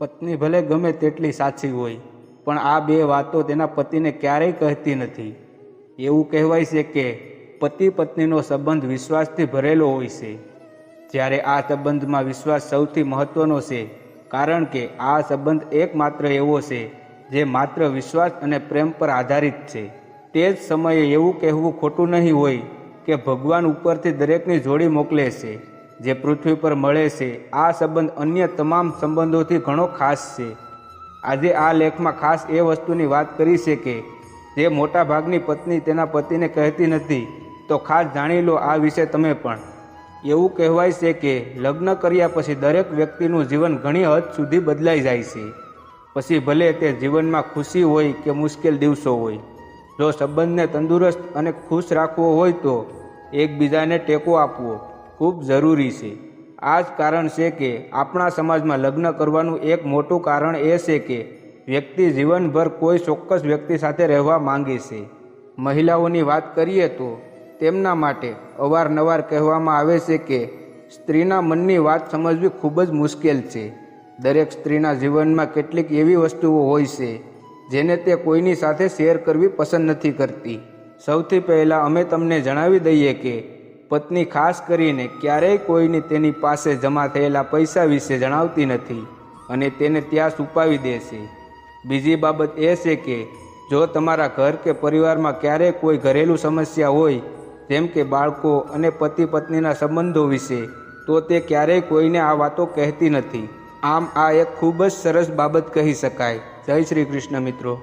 પત્ની ભલે ગમે તેટલી સાચી હોય, પણ આ બે વાતો તેના પતિને ક્યારેય કહેતી નથી. એવું કહેવાય છે કે પતિ પત્નીનો સંબંધ વિશ્વાસથી ભરેલો હોય છે. જ્યારે આ સંબંધમાં વિશ્વાસ સૌથી મહત્વનો છે, કારણ કે આ સંબંધ એકમાત્ર એવો છે જે માત્ર વિશ્વાસ અને પ્રેમ પર આધારિત છે. તે જ સમયે એવું કહેવું ખોટું નહીં હોય કે ભગવાન ઉપરથી દરેકની જોડી મોકલે છે. જે પૃથ્વી પર મળે છે, આ સંબંધ અન્ય તમામ સંબંધોથી ઘણો ખાસ છે. આજે આ લેખમાં ખાસ એ વસ્તુની વાત કરી છે કે, જે મોટાભાગની પત્ની તેના પતિને કહેતી નથી, તો ખાસ જાણી લો આ વિશે તમે પણ. એવું કહેવાય છે કે, લગ્ન કર્યા પછી દરેક વ્યક્તિનું જીવન ઘણી હદ સુધી બદલાઈ જાય છે. પછી ભલે તે જીવનમાં ખુશી હોય કે મુશ્કેલ દિવસો હોય, જો સંબંધને તંદુરસ્ત અને ખુશ રાખવો હોય તો, એકબીજાને ટેકો આપવો. ખૂબ જરૂરી છે. આ જ કારણ છે કે આપણા સમાજમાં લગ્ન કરવાનું એક મોટું કારણ એ છે કે વ્યક્તિ જીવનભર કોઈ ચોક્કસ વ્યક્તિ સાથે રહેવા માંગે છે. મહિલાઓની વાત કરીએ તો તેમના માટે અવારનવાર કહેવામાં આવે છે કે સ્ત્રીના મનની વાત સમજવી ખૂબ જ મુશ્કેલ છે. દરેક સ્ત્રીના જીવનમાં કેટલીક એવી વસ્તુઓ હોય છે જેને તે કોઈની સાથે શેર કરવી પસંદ નથી કરતી. સૌથી પહેલાં અમે તમને જણાવી દઈએ કે પત્ની ખાસ કરીને ક્યારેય કોઈને તેની પાસે જમા થયેલા પૈસા વિશે જણાવતી નથી અને તેને ત્યાં છુપાવી દે છે. બીજી બાબત એ છે કે જો તમારા ઘર કે પરિવારમાં ક્યારેય કોઈ ઘરેલું સમસ્યા હોય, જેમ કે બાળકો અને પતિ પત્નીના સંબંધો વિશે, તો તે ક્યારેય કોઈને આ વાતો કહેતી નથી. આમ આ એક ખૂબ જ સરસ બાબત કહી શકાય. જય શ્રી કૃષ્ણ મિત્રો.